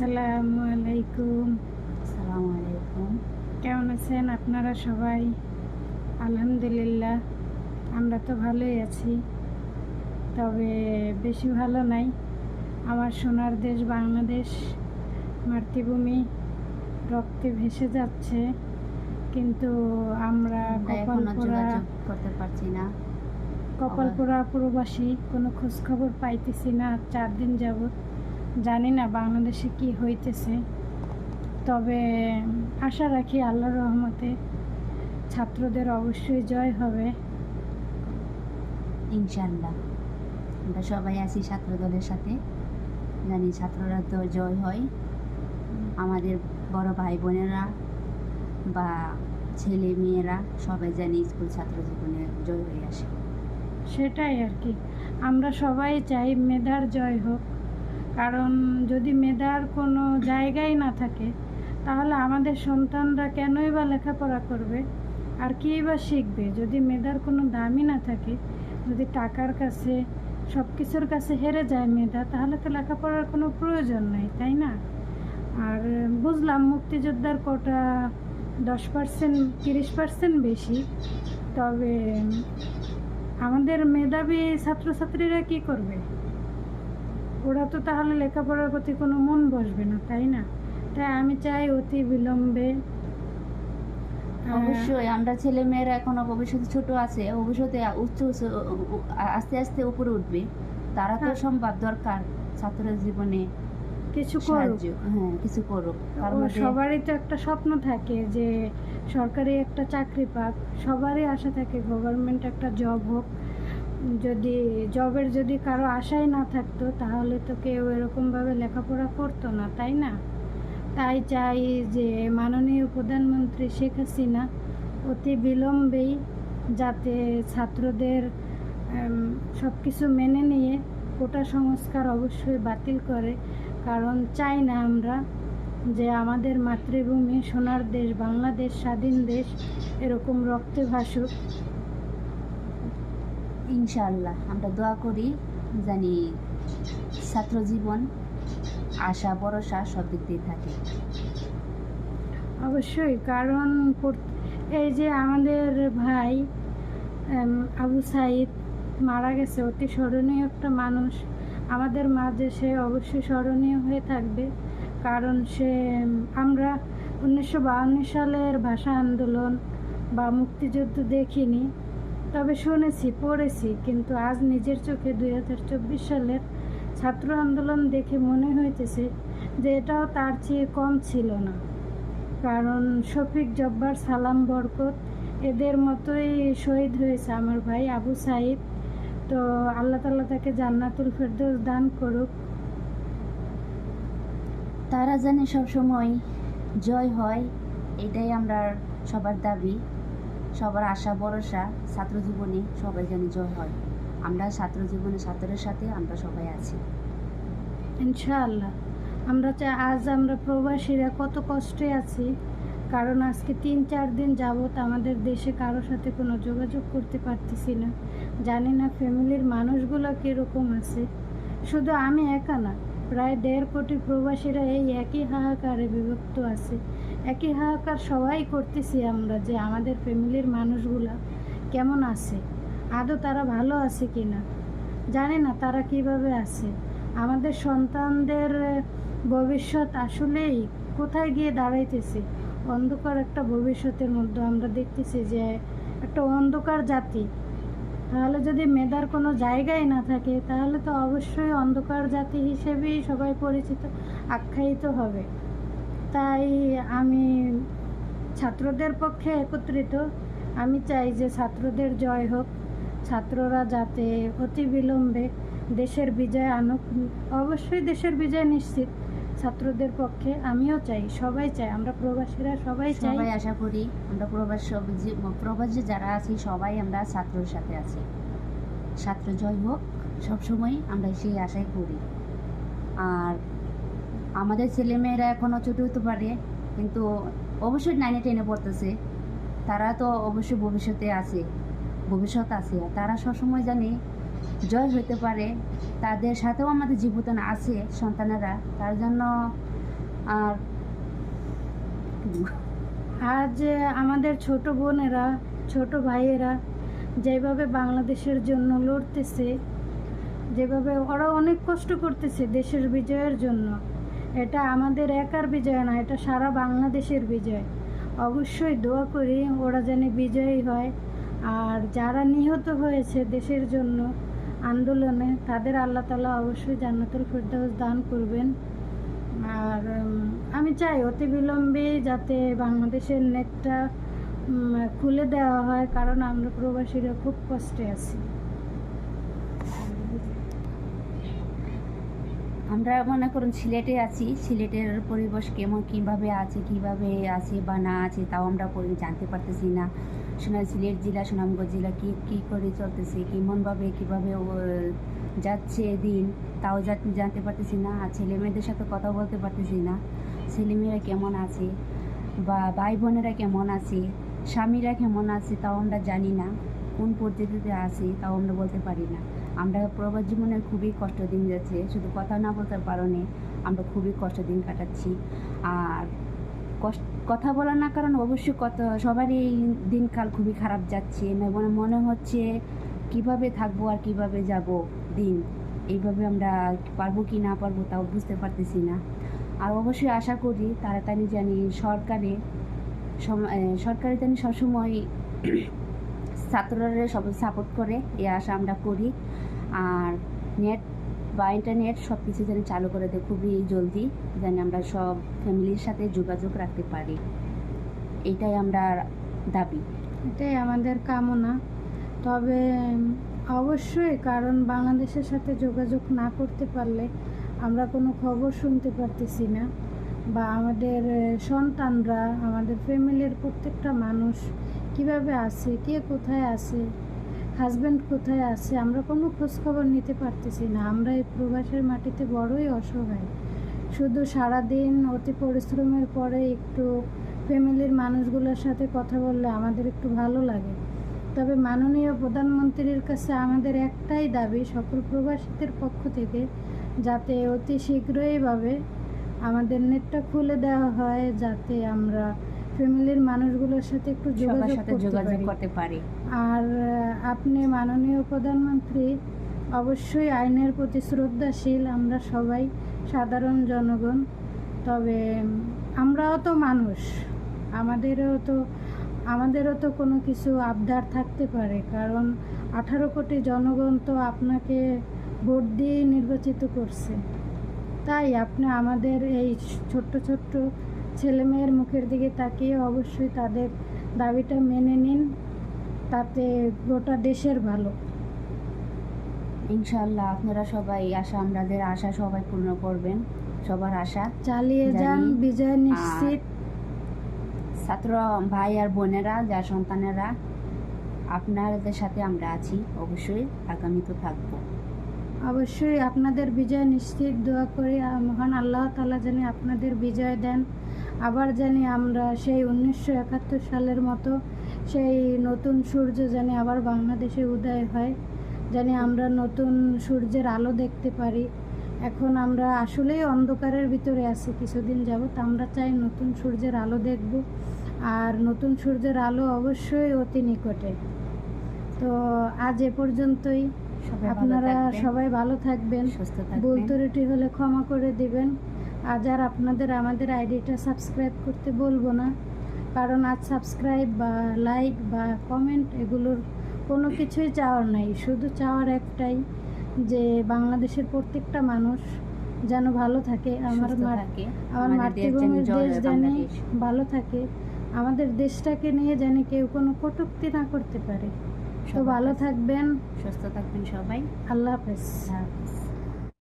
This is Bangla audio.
আসসালামু আলাইকুম। আসসালামু আলাইকুম। কেমন আছেন আপনারা সবাই? আলহামদুলিল্লাহ আমরা তো ভালোই আছি। তবে বেশি ভালো নাই। আমার সোনার দেশ বাংলাদেশ মাতৃভূমি রক্তে ভেসে যাচ্ছে। কিন্তু আমরা এখনও করতে পারছি না। কপালপোড়া প্রবাসী কোনো খোঁজখবর পাইতেছি না। চার দিন যাবৎ। জানি না বাংলাদেশে কি হইতেছে। তবে আশা রাখি আল্লাহর রহমতে ছাত্রদের অবশ্যই জয় হবে। ইনশাল্লাহ আমরা সবাই আছি ছাত্র দলের সাথে। জানি ছাত্ররা তো জয় হয়। আমাদের বড় ভাই বোনেরা বা ছেলে মেয়েরা সবাই জানি স্কুল ছাত্র জীবনে জয় হয়ে আসে। সেটাই আর কি। আমরা সবাই চাই মেধার জয় হোক। কারণ যদি মেধার কোনো জায়গাই না থাকে, তাহলে আমাদের সন্তানরা কেনই বা লেখাপড়া করবে? আর কী বা শিখবে? যদি মেধার কোনো দামই না থাকে, যদি টাকার কাছে সব কিছুর কাছে হেরে যায় মেধা, তাহলে তো লেখাপড়ার কোনো প্রয়োজন নাই, তাই না? আর বুঝলাম মুক্তিযোদ্ধার কোটা দশ পার্সেন্ট, তিরিশ পার্সেন্ট বেশি, তবে আমাদের মেধাবী ছাত্রছাত্রীরা কি করবে? ওরা তো তাহলে লেখাপড়ার প্রতি কোনো মন বসবে না তাই না? তাই আমি চাই অতি বিলম্বে অবশ্যই আমরা ছেলে মেয়েরা এখনও ভবিষ্যতে ছোট আছে ভবিষ্যতে উচ্চ আস্তে আস্তে উপরে উঠবে। তারা তো হ্যাঁ। সম্ভব দরকার ছাত্র জীবনে কিছু করুক। হ্যাঁ কিছু করুক। সবারই তো একটা স্বপ্ন থাকে যে সরকারি একটা চাকরি পাক সবারই আশা থাকে গভর্নমেন্ট একটা জব হোক। যদি জবের যদি কারও আশাই না থাকতো, তাহলে তো কেউ এরকমভাবে লেখাপড়া করতো না, তাই না? তাই চাই যে মাননীয় প্রধানমন্ত্রী শেখ হাসিনা অতি বিলম্বেই যাতে ছাত্রদের সব কিছু মেনে নিয়ে কোটা সংস্কার অবশ্যই বাতিল করে। কারণ চাই না আমরা যে আমাদের মাতৃভূমি, সোনার দেশ, বাংলাদেশ, স্বাধীন দেশ, এরকম রক্তে ভাসুক। ইনশাআল্লাহ, আমরা দোয়া করি জানি ছাত্র জীবন, আশা, ভরসা সব দিক দিয়ে থাকে। অবশ্যই, কারণ এই যে আমাদের ভাই আবু সাইদ মারা গেছে, অতি স্মরণীয় একটা মানুষ। আমাদের মাঝে সে অবশ্যই স্মরণীয় হয়ে থাকবে, কারণ সে আমরা উনিশশো সালের ভাষা আন্দোলন বা মুক্তিযুদ্ধ দেখিনি। তবে শুনেছি, পড়েছি, কিন্তু আজ নিজের চোখে দুই হাজার চব্বিশ সালের ছাত্র আন্দোলন দেখে মনে হইতেছে যে এটাও তার চেয়ে কম ছিল না। কারণ শফিক জব্বার সালাম বরকত এদের মতোই শহীদ হয়েছে আমার ভাই আবু সাইদ। তো আল্লাহ তাল্লাহ তাকে জান্নাতুল ফেরদৌস দান করুক। তারা জানে সব সময় জয় হয়, এটাই আমরা সবার দাবি। সবার আশা, ভরসা ছাত্র জীবনে সবাই জানি জয় হয়। আমরা ছাত্র জীবনে ছাত্রের সাথে আমরা সবাই আছি। ইনশাআল্লাহ। আমরা চাই আজ আমরা প্রবাসীরা কত কষ্টে আছি, কারণ আজকে তিন, চার দিন যাবত আমাদের দেশে কারোর সাথে কোনো যোগাযোগ করতে পারতেছি না। জানি না ফ্যামিলির মানুষগুলো কীরকম আছে। শুধু আমি একা না, প্রায় দেড় কোটি প্রবাসীরা এই একই হাহাকারে বিভক্ত আছে। একই হাহাকার সবাই করতেছি আমরা যে আমাদের ফ্যামিলির মানুষগুলা কেমন আছে? আদৌ তারা ভালো আছে কি না জানি না তারা কীভাবে আছে। আমাদের সন্তানদের ভবিষ্যৎ আসলেই কোথায় গিয়ে দাঁড়াইতেছে? অন্ধকার একটা ভবিষ্যতের মধ্যে আমরা দেখতেছি যে একটা অন্ধকার জাতি। তাহলে যদি মেধার কোনো জায়গায় না থাকে, তাহলে তো অবশ্যই অন্ধকার জাতি হিসেবেই সবাই পরিচিত, আখ্যায়িত হবে। তাই আমি ছাত্রদের পক্ষে একত্রিত। আমি চাই যে ছাত্রদের জয় হোক। ছাত্ররা যাতে অতি বিলম্বে দেশের বিজয় আনুক। অবশ্যই দেশের বিজয় নিশ্চিত। ছাত্রদের পক্ষে আমিও চাই, সবাই চাই, আমরা প্রবাসীরা সবাই চাই। সবাই আশা করি আমরা প্রবাস প্রবাসী যারা আছি, সবাই আমরা ছাত্রর সাথে আছি। ছাত্র জয় হোক, সবসময় আমরা সেই আশাই করি। আর আমাদের ছেলেমেয়েরা এখনও ছোটো হতে পারে, কিন্তু অবশ্যই নাইনে টেনে পড়তেছে। তারা তো অবশ্যই ভবিষ্যতে আছে, ভবিষ্যৎ আছে। তারা সবসময় জানে, জয় হতে পারে। তাদের সাথেও আমাদের জীবন আছে সন্তানেরা। তার জন্য আর আজ আমাদের ছোট বোনেরা, ছোট ভাইয়েরা যেভাবে বাংলাদেশের জন্য লড়তেছে, যেভাবে ওরা অনেক কষ্ট করতেছে দেশের বিজয়ের জন্য। এটা আমাদের একার বিজয় না, এটা সারা বাংলাদেশের বিজয়। অবশ্যই দোয়া করি ওরা যেন বিজয়ী হয়। আর যারা নিহত হয়েছে দেশের জন্য আন্দোলনে, তাদের আল্লাহ তালা অবশ্যই জান্নাতুল ফেরদাউস দান করবেন। আর আমি চাই অতি বিলম্বে যাতে বাংলাদেশের নেটটা খুলে দেওয়া হয়, কারণ আমরা প্রবাসীরা খুব কষ্টে আছি। আমরা মনে করুন সিলেটে আছি, সিলেটের পরিবেশ কেমন, কীভাবে আছে, কীভাবে আছে বা না আছে তাও আমরা জানতে পারতেছি না। শোনা সিলেট জেলা, সুনামগঞ্জ জেলা কী কী করে চলতেছে, কেমনভাবে, কীভাবে যাচ্ছে দিন তাও জানতে পারতেছি না। আর ছেলে মেয়েদের সাথে কথা বলতে পারতেছি না। ছেলেমেয়েরা কেমন আছে বা ভাই বোনেরা কেমন আছে, স্বামীরা কেমন আছে তাও আমরা জানি না। কোন পদ্ধতিতে আছে তাও আমরা বলতে পারি না। আমরা প্রবাস জীবনে খুবই কষ্ট দিন যাচ্ছে, শুধু কথা না বলতে কারণে আমরা খুবই কষ্ট দিন কাটাচ্ছি। আর কষ্ট, কথা বলার না কারণ অবশ্যই কত, সবারই দিনকাল খুবই খারাপ যাচ্ছে। মানে মনে হচ্ছে কীভাবে থাকব আর কীভাবে যাব দিন? এইভাবে আমরা পারব কি না পারব তাও বুঝতে পারতেছি না। আর অবশ্যই আশা করি তাড়াতাড়ি জানি সরকারে সরকারি জানি সবসময় ছাত্ররা সব সাপোর্ট করে, এই আশা আমরা করি। আর নেট, বা ইন্টারনেট সব কিছু যেন চালু করে দেয়, খুবই জলদি যেন আমরা সব ফ্যামিলির সাথে যোগাযোগ রাখতে পারি। এটাই আমরা দাবি। এটাই আমাদের কামনা। তবে, অবশ্যই কারণ বাংলাদেশের সাথে যোগাযোগ না করতে পারলে আমরা কোনো খবর শুনতে পারতেছি না, বা আমাদের সন্তানরা, আমাদের ফ্যামিলির প্রত্যেকটা মানুষ কীভাবে আছে, কে কোথায় আছে হাজব্যান্ড কোথায় আছে, আমরা কোনো খোঁজখবর নিতে পারতেছি না। আমরা এই প্রবাসের মাটিতে বড়ই অসহায়। শুধু সারাদিন অতি পরিশ্রমের পরে একটু ফ্যামিলির মানুষগুলোর সাথে কথা বললে আমাদের একটু ভালো লাগে। তবে মাননীয় প্রধানমন্ত্রীর কাছে আমাদের একটাই দাবি, সকল প্রবাসীদের পক্ষ থেকে যাতে অতি শীঘ্রইভাবে আমাদের নেটটা খুলে দেওয়া হয়, যাতে আমরা ফ্যামিলির মানুষগুলোর সাথে একটু যোগাযোগ করতে পারি। আর আপনি মাননীয় প্রধানমন্ত্রী অবশ্যই আইনের প্রতি শ্রদ্ধাশীল আমরা সবাই সাধারণ জনগণ। তবে আমরাও তো মানুষ। আমাদেরও তো আমাদেরও তো কোনো কিছু আবদার থাকতে পারে। কারণ আঠারো কোটি জনগণ তো আপনাকে ভোট দিয়ে নির্বাচিত করছে। তাই আপনি আমাদের এই ছোট্ট ছোট্ট ছেলেমেয়ের মুখের দিকে তাকিয়ে অবশ্যই তাদের দাবিটা মেনে নিন তাতে গোটা দেশের ভালো। ইনশাল্লাহ আপনারা সবাই আশা আমাদের আশা সবাই পূর্ণ করবেন সবার আশা। চালিয়ে যান বিজয় নিশ্চিত। ছাত্র ভাই আর বোনেরা যা সন্তানেরা আপনাদের সাথে আমরা আছি অবশ্যই আগামী তো থাকব। অবশ্যই আপনাদের বিজয় নিশ্চিত। দোয়া করি মহান আল্লাহ তালা যেন আপনাদের বিজয় দেন। আবার জানি আমরা সেই উনিশশো একাত্তর সালের মতো সেই নতুন সূর্য জানি আবার বাংলাদেশে উদয় হয়। জানি আমরা নতুন সূর্যের আলো দেখতে পারি। এখন আমরা আসলেই অন্ধকারের ভিতরে আছি কিছুদিন যাবত আমরা চাই নতুন সূর্যের আলো দেখব আর নতুন সূর্যের আলো অবশ্যই অতি নিকটে। তো আজ এ পর্যন্তই। আপনারা সবাই ভালো থাকবেন। সুস্থ ভুল ত্রুটি হলে ক্ষমা করে দিবেন। আজ আর আপনাদের আমাদের আইডিটা সাবস্ক্রাইব করতে বলব না। কারণ আজ সাবস্ক্রাইব বা লাইক বা কমেন্ট এগুলোর কোনো কিছুই চাওয়ার নাই। শুধু চাওয়ার একটাই যে বাংলাদেশের প্রত্যেকটা মানুষ যেন ভালো থাকে আমার আমার দেশ যেন মাতৃভূমির দেশ জানি ভালো থাকে আমাদের দেশটাকে নিয়ে জানি কেউ কোনো কটূক্তি না করতে পারে। তো ভালো থাকবেন। সুস্থ থাকবেন সবাই। আল্লাহ হাফেজ।